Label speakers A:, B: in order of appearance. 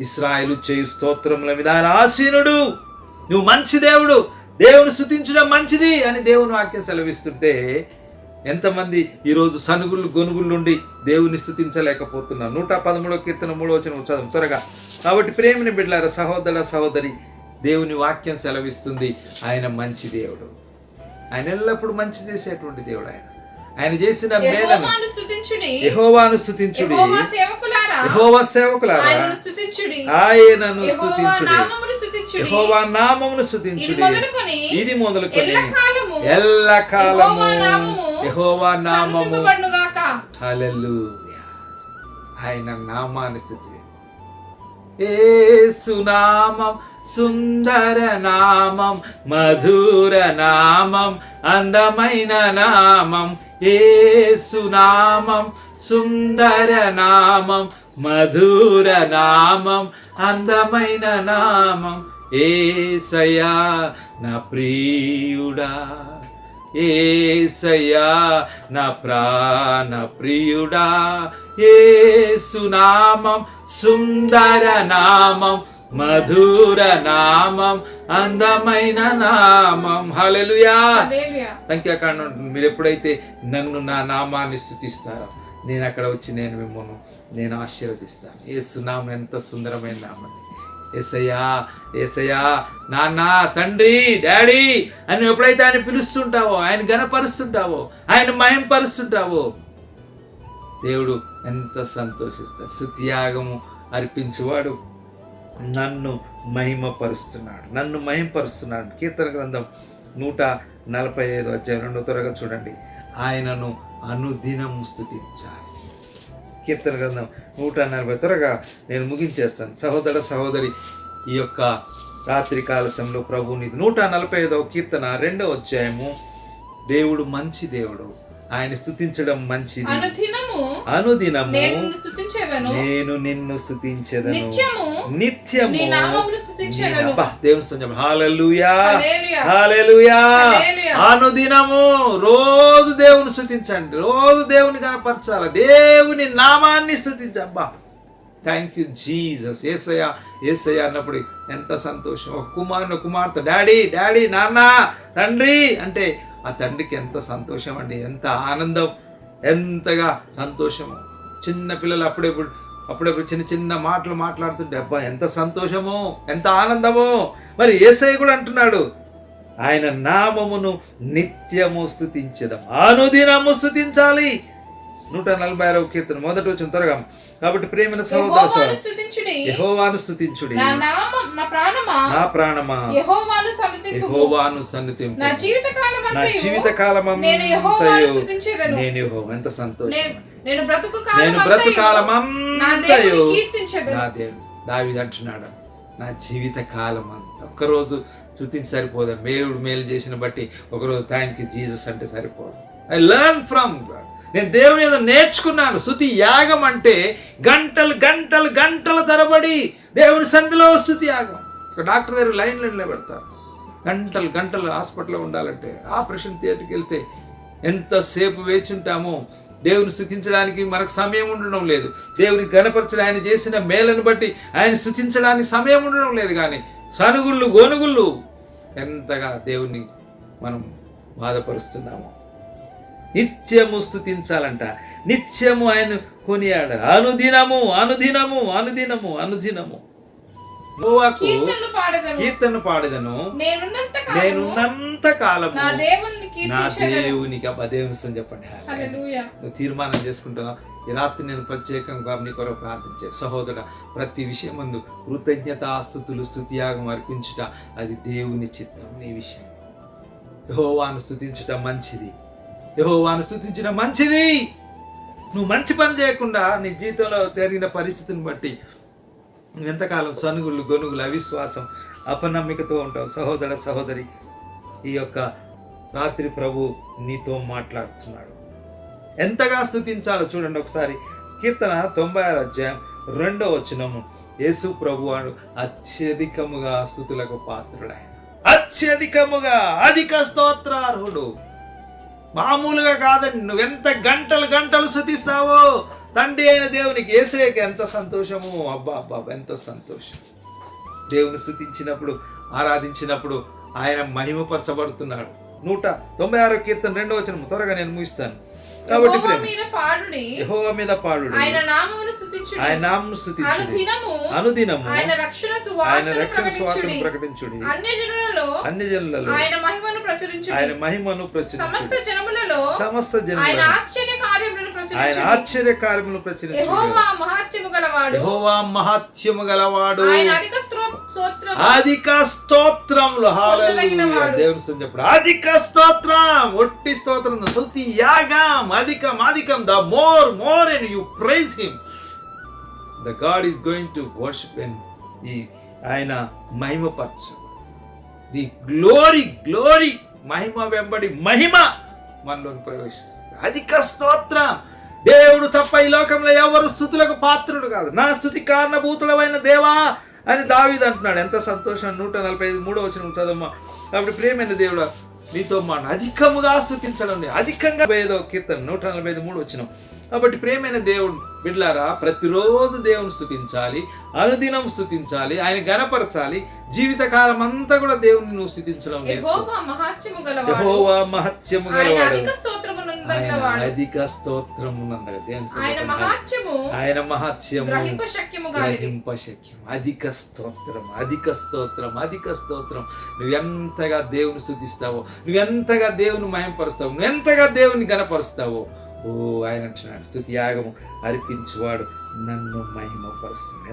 A: ఇస్రాయేలు చేయు స్తోత్రముల మీద ఆయన ఆసీనుడు. నువ్వు మంచి దేవుడు. దేవుని స్థుతించడం మంచిది అని దేవుని వాక్యం సెలవిస్తుంటే ఎంతమంది ఈరోజు సనుగులు గొనుగులు నుండి దేవుని స్థుతించలేకపోతున్నారు నూట పదమూడో కీర్తన మూడో వచ్చిన చదువు త్వరగా. కాబట్టి ప్రేమిని బిడ్డారా సహోదర సహోదరి దేవుని వాక్యం సెలవిస్తుంది. ఆయన మంచి దేవుడు. ఆయన ఎల్లప్పుడూ మంచి చేసేటువంటి దేవుడు ఆయన. ఆయన చేసిన మేలను
B: యెహోవాను
A: స్థుతించుడి
B: యెహోవా సేవకులారా ఆయనను
A: స్థుతించుడి యెహోవా నామమును
B: ఇది
A: స్థుతించుడి
B: మొదలుకొని
A: ఇది మొదలుకొని
B: ఎల్లకాలము
A: ఎల్లకాలము
B: యెహోవా నామము
A: ఆయన నామాన్ని స్థుతి ఏసునామం సుందర నామం మధుర నామం అందమైన నామం ఏసునామం సుందర నామం మధుర నామం అందమైన నామం ఏసయ్యా నా ప్రియుడా. ఏసయ్యా నా ప్రాణ ప్రియుడా. ఏసునామం సుందర నామం మధుర నామం అందమైన నామం. హల్లెలూయా. సంఖ్యాకాండం మీరు ఎప్పుడైతే నన్ను నా నామాన్ని స్థుతిస్తారో నేను అక్కడ వచ్చి నేను మిమ్మల్ని నేను ఆశీర్వదిస్తాను. ఏ సునామం ఎంత సుందరమైన నామని ఏసయ్యా ఏసయ్యా నాన్న తండ్రి డాడీ అని ఎప్పుడైతే ఆయన పిలుస్తుంటావో ఆయన గనపరుస్తుంటావో ఆయన మయంపరుస్తుంటావో దేవుడు ఎంత సంతోషిస్తాడు. సుత్యాగము అర్పించువాడు. నన్ను మహిమపరుస్తున్నాడు. నన్ను మహిమపరుస్తున్నాడు కీర్తన గ్రంథం నూట నలభై ఐదు అధ్యాయం రెండో త్వరగా చూడండి. ఆయనను అనుదినము స్థుతించాలి కీర్తన గ్రంథం నూట నలభై. త్వరగా నేను ముగించేస్తాను. సహోదర సహోదరి ఈ యొక్క రాత్రి కాల సమయంలో ప్రభుని నూట నలభై ఐదవ కీర్తన రెండవ అధ్యాయము. దేవుడు మంచి దేవుడు. ఆయన స్థుతించడం మంచిది.
B: అనుదినము
A: అనుదినము
B: నేను నిన్ను స్తుతించెదను
A: నేను నిన్ను స్థుతించెదను
B: నిత్యము.
A: దేవుని సంజం హాలెలూయా.
B: హల్లెలూయా
A: హాలెలూయా.
B: హల్లెలూయా.
A: అనుదినము రోజు దేవుని స్థుతించండి. రోజు దేవుని కనపరచాలి. దేవుని నామాన్ని స్థుతించ అబ్బా. థ్యాంక్ యూ జీసస్ ఏసయ్య ఏసయ్య అన్నప్పుడు ఎంత సంతోషం. ఒక కుమారుని కుమార్తె. డాడీ డాడీ నాన్న తండ్రి అంటే ఆ తండ్రికి ఎంత సంతోషం అండి. ఎంత ఆనందం ఎంతగా సంతోషము చిన్న పిల్లలు అప్పుడెప్పుడు అప్పుడప్పుడు చిన్న చిన్న మాటలు మాట్లాడుతుంటే అబ్బా ఎంత సంతోషమో ఎంత ఆనందమో. మరి ఏసై కూడా అంటున్నాడు ఆయన నామమును నిత్యము స్థుతించదాం అనుదినము స్థుతించాలి నూట నలభై ఆరవ కీర్తన మొదటి వచ్చిన త్వరగా. కాబట్టి ప్రేమైన సహోదర
B: యెహోవాను
A: స్థుతించుడి
B: నా ప్రాణమా? యెహోవాను సన్నిధింపు నా జీవిత కాలం నేను యెహోవాను
A: ఎంత సంతోషం.
B: నేను బ్రతుకు
A: నేను
B: కాలం నా
A: దేవుడు దావిది అంటున్నాడు నా జీవిత కాలం అంతా ఒక్కరోజు స్థుతించి సరిపోదు? మేలుడు మేలు చేసిన బట్టి ఒకరోజు థ్యాంక్ యూ జీసస్ అంటే సరిపోదు. ఐ లెర్న్ ఫ్రమ్ నేను దేవుని మీద నేర్చుకున్నాను. స్థుతి యాగం అంటే గంటలు గంటలు గంటల తరబడి దేవుని సంధిలో స్థుతి యాగం. డాక్టర్ దగ్గర లైన్లో నిలబెడతారు. గంటలు గంటలు హాస్పిటల్లో ఉండాలంటే ఆపరేషన్ థియేటర్కి వెళ్తే ఎంతసేపు వేచి ఉంటామో దేవుని స్థుతించడానికి మనకు సమయం ఉండడం లేదు. దేవుని గణపరచడం ఆయన చేసిన మేలను బట్టి ఆయన స్థుతించడానికి సమయం ఉండడం లేదు కానీ సనుగుళ్ళు గోనుగుళ్ళు ఎంతగా దేవుని మనం బాధపరుస్తున్నాము నిత్యము స్థుతించాలంట నిత్యము ఆయన కొనియాడ. అనుదినము అనుదినము అనుదినము అనుదినము. నోవాకు
B: కీర్తనలు పాడదను.
A: కీర్తన పాడదను.
B: నేనున్నంత కాలము
A: నేనున్నంత కాలము
B: నా
A: దేవునికి సం చెప్పండి. తీర్మానం చేసుకుంటావా? ఈ రాత్రి నేను ప్రత్యేకంగా నీ కొరకు ప్రార్థించే సహోదర ప్రతి విషయం ముందు కృతజ్ఞతాస్థుతులు స్థుతియాగం అర్పించుట అది దేవుని చిత్తం నీ విషయం. యహోవాను స్థుతించుట మంచిది. యహోవాను స్థుతించిన మంచిది. నువ్వు మంచి పని చేయకుండా నీ జీవితంలో జరిగిన పరిస్థితిని బట్టి నువ్వు ఎంతకాలం సనుగులు గొనుగులు అవిశ్వాసం అపనమ్మికతో ఉంటావు? సహోదర సహోదరి ఈ యొక్క రాత్రి ప్రభు నీతో మాట్లాడుతున్నాడు. ఎంతగా స్థుతించాలో చూడండి ఒకసారి. కీర్తన తొంభై ఆరు అధ్యాయం రెండో వచనము. యేసు ప్రభు వాడు అత్యధికముగా స్థుతులకు పాత్రుడు ఆయన అత్యధికముగా అధిక స్తోత్రార్హుడు. మామూలుగా కాదండి. నువ్వెంత గంటలు గంటలు శుతిస్తావో? తండ్రి అయిన దేవునికి ఏసేకి ఎంత సంతోషము? అబ్బా అబ్బా ఎంత సంతోషం. దేవుని స్థుతించినప్పుడు ఆరాధించినప్పుడు ఆయన మహిమపరచబడుతున్నాడు. నూట తొంభై ఆరో కీర్తన రెండో వచ్చిన త్వరగా నేను ముగిస్తాను. కాబట్టి
B: యెహోవా మీద
A: పాడు
B: ఆయన నామమును స్తుతించుడి
A: ఆయన స్థుతించుడి.
B: అనుదినము.
A: అనుదినము.
B: ఆయన రక్షణ
A: ఆయన
B: సువార్తను
A: రక్షణ
B: ప్రకటించుడి. జనులలో
A: అన్ని జనులలో
B: ఆయన మహిమను ప్రచురించుడి.
A: ఆయన మహిమను
B: సమస్త
A: ప్రచురించుడి
B: జనములలో
A: సమస్త
B: ఆయన
A: జనులలో
B: ఆశ్చర్య కార్యములను
A: ఆయన
B: ప్రచురించుడి.
A: ఆశ్చర్య కార్యములు ప్రచురించుడి.
B: యెహోవా మహాత్యము గలవాడు.
A: యెహోవా మహత్యము గలవాడు.
B: ఆయన అధిక
A: అధిక స్తోత్రములు. దేవుని చెప్పడు. అధిక స్తోత్రం. ఒట్టి స్తోత్రం. స్తుతి యాగం. అధికం అధికం. The more more and you praise him the God is going to worship and ఈ ఆయన మహిమపరచు. ది గ్లోరీ గ్లోరీ మహిమ వెంబడి మహిమ మనలోకి ప్రవేశిస్తుంది. అధిక స్తోత్రం. దేవుడు తప్ప ఈ లోకంలో ఎవరు స్థుతులకు పాత్రుడు కాదు. నా స్థుతి కారణభూతుడమైన దేవా అని దావీదు అంటున్నాడు. ఎంత సంతోషం. నూట నలభై ఐదు మూడో వచ్చిన ఉంటుందమ్మా కాబట్టి ప్రేమైన దేవుడు నీతో మాట అధికముగా స్థుతించడం లేదు. అధికంగా ఏదో కీర్తన నూట నలభై ఐదు మూడు వచ్చిన కాబట్టి ప్రేమైన దేవుడు బిడ్లారా ప్రతిరోజు దేవుని స్థుతించాలి అనుదినం స్థుతించాలి ఆయన గణపరచాలి జీవితకాలం అంతా కూడా దేవుని నువ్వు స్థుతించడం
B: మహాత్యము అధిక స్తోత్రము
A: ఆయన
B: నందగినవాడు
A: అధిక స్తోత్రము నందగ దేవుని
B: ఆయన
A: స్తోత్రం.
B: మహాత్యము
A: అధిక స్తోత్రం అధిక స్తోత్రం అధిక స్తోత్రం నువ్వు ఎంతగా దేవుని స్థుతిస్తావో నువ్వు ఎంతగా దేవుని మయంపరుస్తావు నువ్వు ఎంతగా దేవుని గనపరుస్తావో ఓ ఆయన అంటున్నాడు స్థుతి యాగము అర్పించువాడు నన్ను మహిమపరుస్తుంది